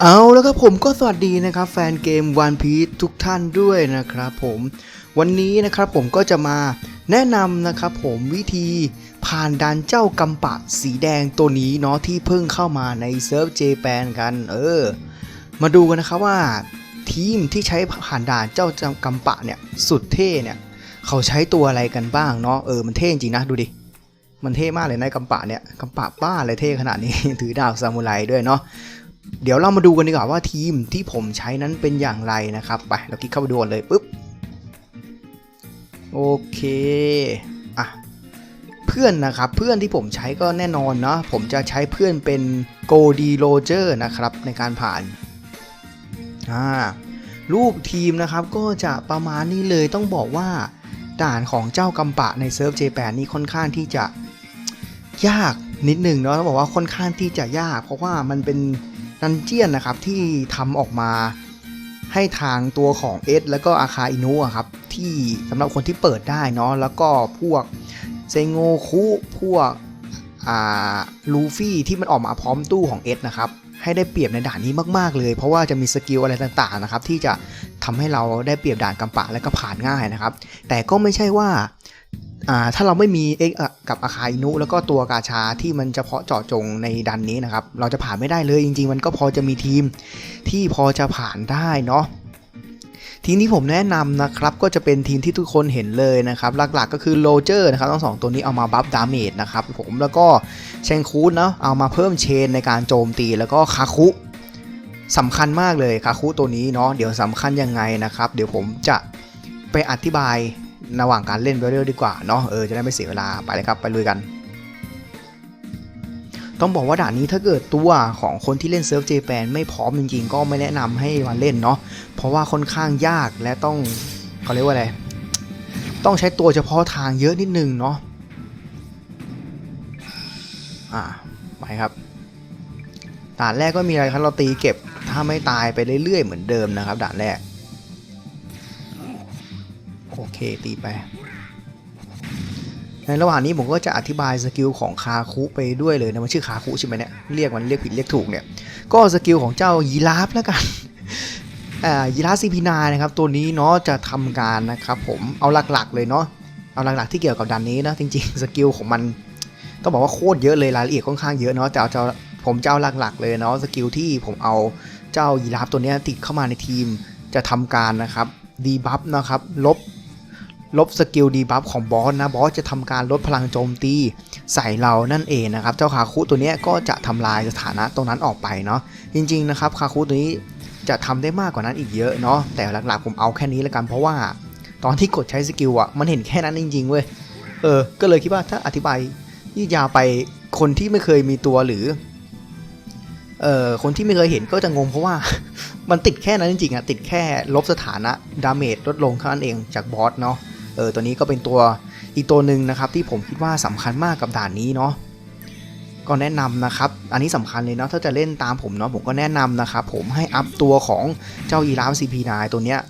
เอาแล้วครับผมก็สวัสดีนะครับแฟนเกม One Piece ทุกท่านด้วยนะครับผมวันนี้นะครับผมก็จะมาแนะนำนะครับผมวิธีผ่านด่านเจ้ากำปะสีแดงตัวนี้เนาะที่เพิ่งเข้ามาในเซิร์ฟเจแปนกันเออ มาดูกันนะครับว่าทีมที่ใช้ผ่านด่านเจ้ากำปะเนี่ยสุดเท่เนี่ยเขาใช้ตัวอะไรกันบ้างเนาะเออมันเท่จริงนะดูดิมันเท่มากเลยในะกำปะเนี่ยกำปะป้าอะไรเท่ขนาดนี้ ถือดาบซามูไรด้วยเนาะ เดี๋ยวเรามาดูกันดีกว่าว่าทีมที่ผมใช้นั้นเป็นอย่างไรนะครับไปเราคลิกเข้าไปดูกันเลยปุ๊บโอเคอะเพื่อนนะครับเพื่อนที่ผมใช้ก็แน่นอนเนาะผมจะใช้เพื่อนเป็นโกดีโรเจอร์นะครับในการผ่านอ่ารูปทีมนะครับก็จะประมาณนี้เลยต้องบอกว่าด่านของเจ้ากำปะในเซิร์ฟเจแปนนี่ค่อนข้างที่จะยากนิดหนึ่งเนาะต้องบอกว่าค่อนข้างที่จะยาก เพราะว่ามันเป็น ดันเจียนนะครับที่ทำออกมาให้ทางตัวของเอสแล้วก็อาคาอินุอะครับที่สำหรับคนที่เปิดได้เนาะแล้วก็พวกเซโงคุพวกอ่าลูฟี่ที่มันออกมาพร้อมตู้ของเอสนะครับให้ได้เปรียบในด่านนี้มากๆเลย เพราะว่าจะมีสกิลอะไรต่างๆนะครับที่จะทำให้เราได้เปรียบด่านกำปะและก็ผ่านง่ายนะครับ แต่ก็ไม่ใช่ว่า ถ้าเราไม่มีเอ็กกับอาคาอินุ แล้วก็ตัวกาชาที่มันเฉพาะเจาะจงในดันนี้นะครับ เราจะผ่านไม่ได้เลยจริง ๆ มันก็พอจะมีทีมที่พอจะผ่านได้เนาะทีมที่ผมแนะนำนะครับก็จะเป็นทีมที่ทุกคนเห็นเลยนะครับ หลักๆก็คือโรเจอร์นะครับทั้งสองตัวนี้เอามาบัฟดาเมจนะครับผมแล้วก็เชงคูดเนาะเอามาเพิ่มเชนในการโจมตีแล้วก็คาคุสำคัญมากเลยคาคุตัวนี้เนาะเดี๋ยวสำคัญยังไงนะครับ เดี๋ยวผมจะไปอธิบาย ระหว่างการเล่นไปเรื่อยๆดีกว่าเนาะเออจะได้ไม่เสียเวลาไปเลยครับไปลุยกัน ต้องบอกว่าด่านนี้ถ้าเกิดตัวของคนที่เล่นเซิร์ฟเจแปนไม่พร้อมจริงๆ ก็ไม่แนะนำให้มาเล่นเนาะเพราะว่าค่อนข้างยากและต้องเขาเรียกว่าอะไรต้องใช้ตัวเฉพาะทางเยอะนิดนึงเนาะอ่าไปครับด่านแรกก็มีอะไรครับเราตีเก็บถ้าไม่ตายไปเรื่อยๆเหมือนเดิมนะครับด่านแรก โอเคตีไป ในระหว่างนี้ผมก็จะอธิบายสกิลของคาคุไปด้วยเลยนะมันชื่อคาคุใช่ไหมเนี่ยเรียกมันเรียกผิดเรียกถูกเนี่ยก็สกิลของเจ้ายีราฟแล้วกันอ่ายีราฟซีพีนานะครับตัวนี้เนาะจะทำการนะครับผมเอาหลักๆเลยเนาะเอาหลักๆที่เกี่ยวกับดันนี้นะจริงๆสกิลของมันต้องบอกว่าโคตรเยอะเลยรายละเอียดค่อนข้างเยอะเนาะแต่เอาจ้าผมจะเอาหลักๆเลยเนาะสกิลที่ผมเอาเจ้ายีราฟตัวนี้ติดเข้ามาในทีมจะทำการนะครับดีบัฟนะครับลบ ลบสกิลดีบัฟของบอสนะบอสจะทำการลดพลังโจมตี ใส่เรานั่นเองนะครับ เจ้าคาคุตัวนี้ก็จะทำลายสถานะตรงนั้นออกไปเนาะจริงๆนะครับคาคุตัวนี้จะทำได้มากกว่านั้นอีกเยอะเนาะแต่หลักๆผมเอาแค่นี้แล้วกันเพราะว่า ตอนที่กดใช้สกิลอะมันเห็นแค่นั้นจริงๆเว้ยเออก็เลยคิดว่าถ้าอธิบายยืดยาวไปคนที่ไม่เคยมีตัวหรือเอ่อคนที่ไม่เคยเห็นก็จะงงเพราะว่ามันติดแค่นั้นจริงๆอะติดแค่ลบสถานะดาเมจลดลงเท่านั้นเองจากบอสเนาะ เออตัวนี้ก็เป็นตัวอีกตัวหนึ่งนะครับที่ผมคิดว่าสำคัญมากกับด่านนี้เนาะก็แนะนำนะครับ อันนี้สำคัญเลยเนาะถ้าจะเล่นตามผมเนาะผมก็แนะนำนะครับผมให้อัพตัวของเจ้าอีราฟ CP9 ตัวเนี้ย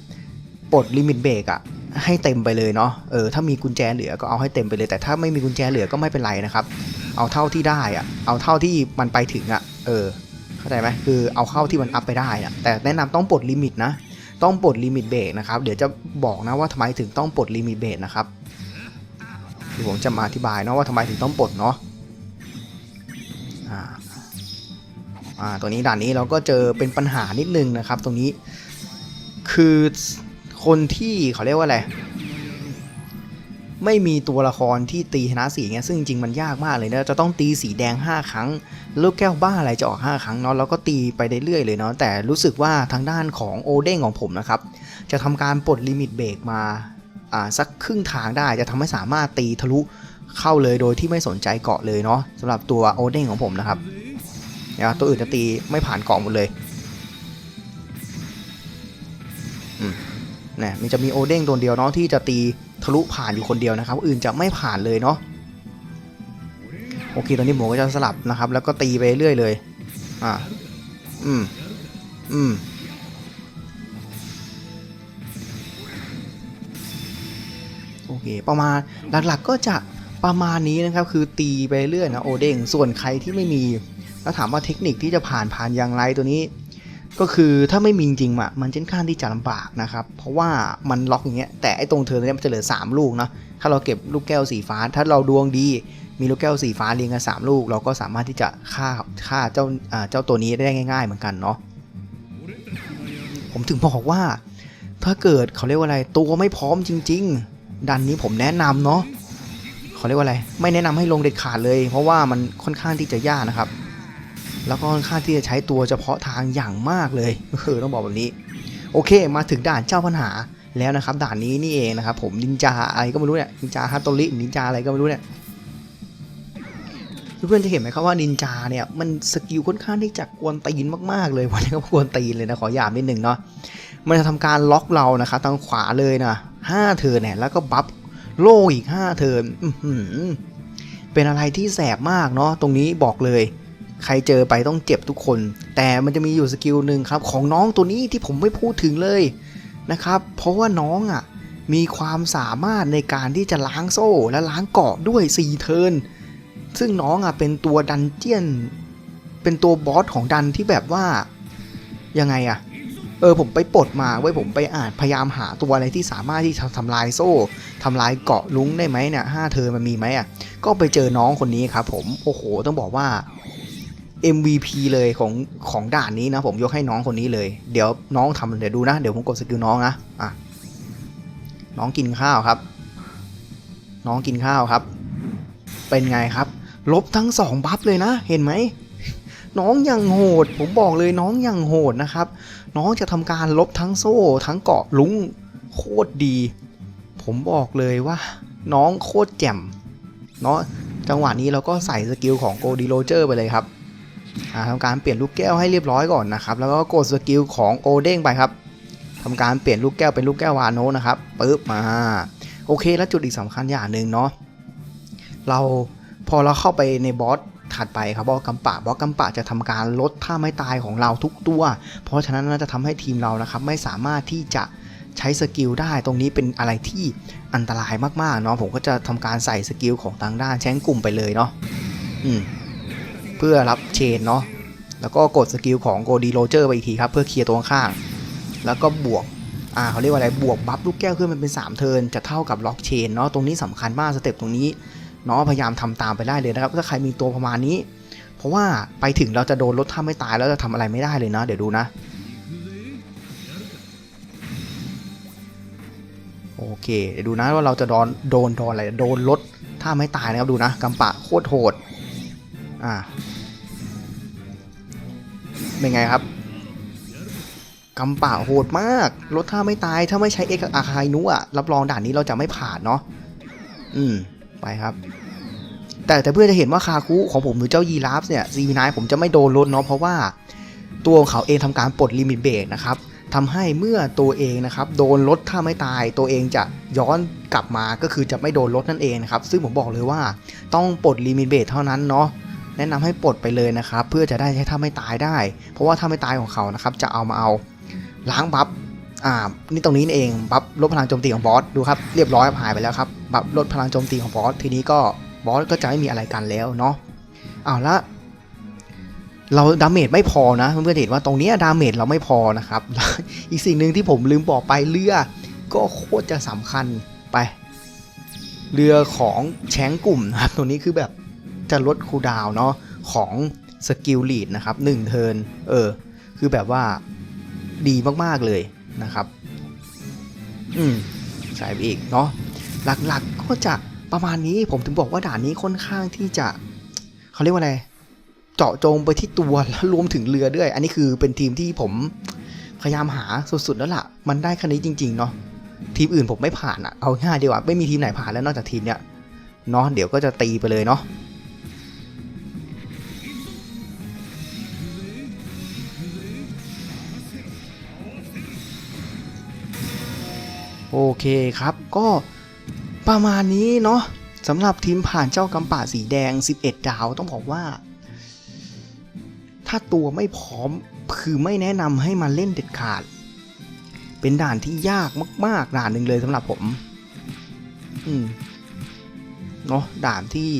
ปลดลิมิตเบรกอะให้เต็มไปเลยเนาะ เออถ้ามีกุญแจเหลือก็เอาให้เต็มไปเลย แต่ถ้าไม่มีกุญแจเหลือก็ไม่เป็นไรนะครับ เอาเท่าที่ได้อะเอาเท่าที่มันไปถึงอะเออ เข้าใจไหมคือเอาเข้าที่มันอัพไปได้อะแต่แนะนำต้องปลดลิมิตนะ ต้องปลดลิมิตเบรกนะครับ เดี๋ยวจะบอกนะว่าทำไมถึงต้องปลดลิมิตเบรกนะครับเดี๋ยวผมจะมาอธิบายเนาะว่าทำไมถึงต้องปลดเนาะอ่าอ่าตัวนี้ด่านนี้เราก็เจอเป็นปัญหานิดนึงนะครับ ตรงนี้คือคนที่เขาเรียกว่าอะไร ไม่มีตัวละครที่ตีชนะสีเงี้ยซึ่งจริงมันยากมากเลยนะจะต้องตีสีแดง 5 ครั้งลูกแก้วบ้าอะไรจะออก 5 ครั้งเนาะแล้วก็ตีไปเรื่อยๆเลยเนาะแต่รู้สึกว่าทางด้านของโอเด้งของผมนะครับจะทำการปลดลิมิตเบรกมาอ่าสักครึ่งทางได้จะทำให้สามารถตีทะลุเข้าเลยโดยที่ไม่สนใจเกาะเลยเนาะสำหรับตัวโอเด้งของผมนะครับนะตัวอื่นจะตีไม่ผ่านเกาะหมดเลยอืมเนี่ยมันจะมีโอเด้งตัวเดียวเนาะที่จะตี ทะลุผ่านอยู่คนเดียวนะครับ อื่นจะไม่ผ่านเลยเนาะโอเคตอนนี้ผมก็จะสลับนะครับ แล้วก็ตีไปเรื่อยเลยอ่าอืมอืมโอเค ประมาณหลักๆก็จะประมาณนี้นะครับคือตีไปเรื่อยนะโอเด้งส่วนใครที่ไม่มี แล้วถามว่าเทคนิคที่จะผ่านผ่านอย่างไรตัวนี้ ก็คือถ้าไม่มีจริงๆอะมันค่อนข้างที่จะลำบากนะครับเพราะว่ามันล็อกอย่างเงี้ยแต่ไอ้ตรงเธอเนี่ยมันจะเหลือ 3 ลูกนะถ้าเราเก็บลูกแก้วสีฟ้า ถ้าเราดวงดี มีลูกแก้วสีฟ้าเรียงกัน3ลูก เราก็สามารถที่จะฆ่าฆ่าเจ้าอ่าเจ้าตัวนี้ได้ง่าย ๆ เหมือนกันเนาะผมถึงบอกว่า ถ้าเกิดเขาเรียกว่าอะไรตัวไม่พร้อมจริง ๆ ดันนี้ผมแนะนำเนาะเขาเรียกว่าอะไร ไม่แนะนำให้ลงเด็ดขาดเลย เพราะว่ามันค่อนข้างที่จะยากนะครับ แล้วก็ค่อนข้างที่จะใช้ตัวเฉพาะทางอย่างมากเลยเออต้องบอกแบบนี้ โอเค มาถึงด่านเจ้าปัญหาแล้วนะครับด่านนี้นี่เองนะครับผมนินจาอะไรก็ไม่รู้เนี่ยนินจาฮัตโตรินินจาอะไรก็ไม่รู้เนี่ยเพื่อนๆจะเห็นไหมครับว่านินจาเนี่ยมันสกิลค่อนข้างที่จะกวนตีนมากๆเลยวันนี้ก็กวนตีนเลยนะขอหยาบนิดหนึ่งเนาะมันจะทำการล็อกเรานะครับทางขวาเลยนะห้าเทิร์นเนี่ยแล้วก็บัฟโล่อีกห้าเทิร์นอื้อหือเป็นอะไรที่แสบมากเนาะตรงนี้บอกเลย ใครเจอไปต้องเจ็บทุกคน แต่มันจะมีอยู่สกิลหนึ่งครับ ของน้องตัวนี้ที่ผมไม่พูดถึงเลยนะครับ เพราะว่าน้องอะมีความสามารถในการที่จะล้างโซ่และล้างเกาะด้วย4เทิร์นซึ่งน้องอะเป็นตัวดันเจียน เป็นตัวบอสของดันที่แบบว่ายังไงอะเออผมไปปลดมาไว้ผมไปอ่านพยายามหาตัวอะไรที่สามารถที่จะทำลายโซ่ทำลายเกาะลุงได้ไหมเนี่ยห้าเทินมันมีไหมอะก็ไปเจอน้องคนนี้ครับผมโอ้โหต้องบอกว่า MVP เลยของของด่านนี้นะผมยกให้น้องคนนี้เลย เดี๋ยวน้องทำเดี๋ยวดูนะ เดี๋ยวผมกดสกิลน้องนะอะน้องกินข้าวครับ น้องกินข้าวครับ เป็นไงครับ ลบทั้งสองบัฟเลยนะ เห็นไหมน้องยังโหด ผมบอกเลยน้องยังโหดนะครับ น้องจะทำการลบทั้งโซ่ ทั้งเกาะลุงโคตรดี ผมบอกเลยว่า น้องโคตรแจ่มเนาะจังหวะนี้เราก็ใส่สกิลของโกดีโรเจอร์ไปเลยครับ ทำการเปลี่ยนลูกแก้วให้เรียบร้อยก่อนนะครับแล้วก็กดสกิลของโอเด้งไปครับทำการเปลี่ยนลูกแก้วเป็นลูกแก้ววานโนนะครับปึ๊บมาโอเค แล้วจุดอีกสำคัญอย่างหนึ่งเนาะเราพอเราเข้าไปในบอสถัดไปครับบอสกัมปะบอสกัมปะจะทำการลดท่าไม้ตายของเราทุกตัว เพราะฉะนั้นน่าจะทำให้ทีมเรานะครับไม่สามารถที่จะใช้สกิลได้ตรงนี้เป็นอะไรที่อันตรายมากๆเนาะผมก็จะทำการใส่สกิลของทางด้านแช้งกลุ่มไปเลยเนาะอืม เพื่อรับเชนเนาะแล้วก็กดสกิลของโกดีโรเจอร์ไปอีกทีครับ เพื่อเคลียร์ตัวข้าง แล้วก็บวกอ่าเขาเรียกว่าอะไรบวกบัฟลูกแก้วขึ้นมันเป็น 3 เทิร์นจะเท่ากับล็อกเชนเนาะตรงนี้สำคัญมากสเต็ปตรงนี้เนาะพยายามทำตามไปได้เลยนะครับถ้าใครมีตัวประมาณนี้ เพราะว่าไปถึงเราจะโดนลดท่าไม่ตายแล้วจะทำอะไรไม่ได้เลยนะ เดี๋ยวดูนะโอเคเดี๋ยวดูนะว่าเราจะโดนโดนโดนอะไรโดนลดท่าไม่ตายนะครับดูนะกำปะโคตรโหด อ่าเป็นไงครับกำป่าโหดมาก รถท่าไม่ตายถ้าไม่ใช้เอ็กอาคายนุอะรับรองด่านนี้เราจะไม่ผ่านเนาะอืมไปครับ แต่แต่เพื่อจะเห็นว่าคาคุของผมหรือเจ้ายีราฟเนี่ยซีนายผมจะไม่โดนรถเนาะเพราะว่าตัวของเขาเองทำการปลดลิมิตเบรกนะครับทำให้เมื่อตัวเองนะครับ โดนรถถ้าไม่ตาย ตัวเองจะย้อนกลับมาก็คือจะไม่โดนรถนั่นเองนะครับ ซึ่งผมบอกเลยว่าต้องปลดลิมิตเบรกเท่านั้นเนาะ แนะนำให้ปลดไปเลยนะครับ เพื่อจะได้ใช้ท่าไม่ตายได้ เพราะว่าท่าไม่ตายของเขานะครับ จะเอามาเอาล้างบัฟอ่านี่ตรงนี้เองบัฟลดพลังโจมตีของบอสดูครับเรียบร้อยหายไปแล้วครับบัฟลดพลังโจมตีของบอสทีนี้ก็บอสก็จะไม่มีอะไรกันแล้วเนาะเอาละเราดาเมจไม่พอนะเพื่อนๆเห็นว่าตรงนี้ดาเมจเราไม่พอนะครับ อีกสิ่งหนึ่งที่ผมลืมบอกไปเรือก็โคตรจะสำคัญไป เรือของแชงกลุ่มนะครับ ตัวนี้คือแบบ จะลดคูลดาวเนาะของสกิลลีดนะครับ1เทินเออ คือแบบว่าดีมากๆเลยนะครับ อืมใส่ไปอีกเนาะหลักๆก็จะประมาณนี้ผมถึงบอกว่าด่านนี้ค่อนข้างที่จะเขาเรียกว่าอะไร เจาะจงไปที่ตัวแล้วรวมถึงเรือด้วย อันนี้คือเป็นทีมที่ผมพยายามหาสุดๆแล้วล่ะ มันได้คันนี้จริง ๆ เนาะทีมอื่นผมไม่ผ่านอะเอาง่ายดีกว่าไม่มีทีมไหนผ่านแล้วนอกจากทีมเนี้ยเนาะเดี๋ยวก็จะตีไปเลยเนาะ โอเคครับก็ประมาณนี้เนาะสำหรับทีมผ่านเจ้ากำป่าสีแดง 11 ดาวต้องบอกว่า ถ้าตัวไม่พร้อมคือไม่แนะนำให้มาเล่นเด็ดขาด เป็นด่านที่ยากมาก ๆ ด่านหนึ่งเลยสำหรับผม อืมเนาะด่านที่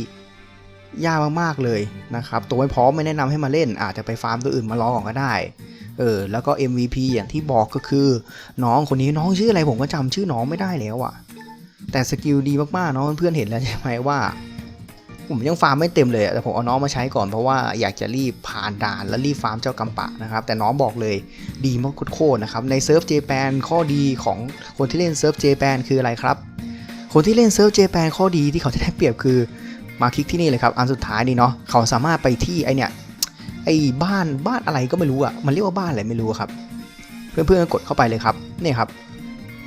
ยากมาก ๆ เลยนะครับ ตัวไม่พร้อมไม่แนะนำให้มาเล่น อาจจะไปฟาร์มตัวอื่นมาลองก็ได้ เออแล้วก็ MVP อย่างที่บอกก็คือ น้องคนนี้น้องชื่ออะไรผมก็จำชื่อน้องไม่ได้แล้วอะแต่สกิลดีมากๆเนาะเพื่อนๆเห็นแล้วใช่ไหมว่า ผมยังฟาร์มไม่เต็มเลยแต่ผมเอาน้องมาใช้ก่อนเพราะว่าอยากจะรีบผ่านด่านและรีบฟาร์มเจ้ากำปะนะครับ แต่น้องบอกเลยดีมากโคตรๆนะครับในเซิร์ฟเจแปนข้อดีของคนที่เล่นเซิร์ฟเจแปนคืออะไรครับคนที่เล่นเซิร์ฟเจแปนข้อดีที่เขาจะได้เปรียบคือมาคลิกที่นี่เลยครับ อันสุดท้ายนี่เนาะเขาสามารถไปที่ไอเนี่ย ไอ้บ้านบ้านอะไรก็ไม่รู้อะมันเรียกว่าบ้านอะไรไม่รู้ครับ เพื่อนๆก็กดเข้าไปเลยครับเนี่ยครับ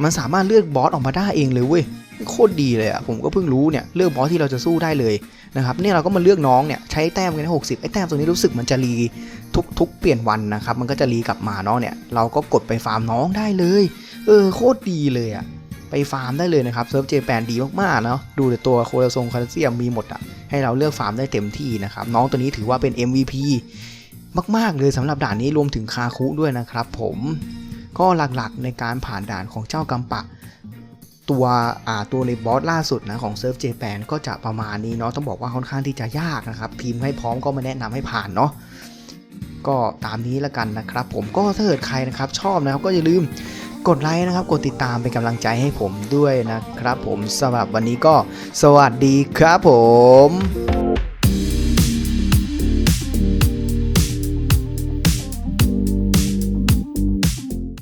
มันสามารถเลือกบอสออกมาได้เองเลยเว้ยโคตรดีเลยอะผมก็เพิ่งรู้เนี่ยเลือกบอสที่เราจะสู้ได้เลยนะครับเนี่ยเราก็มาเลือกน้องเนี่ยใช้แต้มกันหกสิบไอ้แต้มตรงนี้รู้สึกมันจะรีทุกทุกเปลี่ยนวันนะครับมันก็จะรีกลับมาเนาะเนี่ยเราก็กดไปฟาร์มน้องได้เลย เออโคตรดีเลยอะไปฟาร์มได้เลยนะครับเซิร์ฟเจแปนดีมากๆเนาะดูแต่ตัวโคลาซงคาร์เซียมมีหมดอะ ให้เราเลือกฟาร์มได้เต็มที่นะครับ น้องตัวนี้ถือว่าเป็น MVP มาก ๆ เลยสำหรับด่านนี้รวมถึงคาคุด้วยนะครับ ผมก็หลักๆในการผ่านด่านของเจ้ากำปะ ตัวอ่าตัวในบอสล่าสุดนะของเซิร์ฟเจแปนก็จะประมาณนี้เนาะต้องบอกว่าค่อนข้างที่จะยากนะครับ ทีมให้พร้อมก็มาแนะนำให้ผ่านเนาะก็ตามนี้ละกันนะครับ ผมก็ถ้าเกิดใครนะครับชอบนะครับก็อย่าลืม กดไลค์นะครับ กดติดตามเป็นกำลังใจให้ผมด้วยนะครับผมสำหรับวันนี้ก็สวัสดีครับผม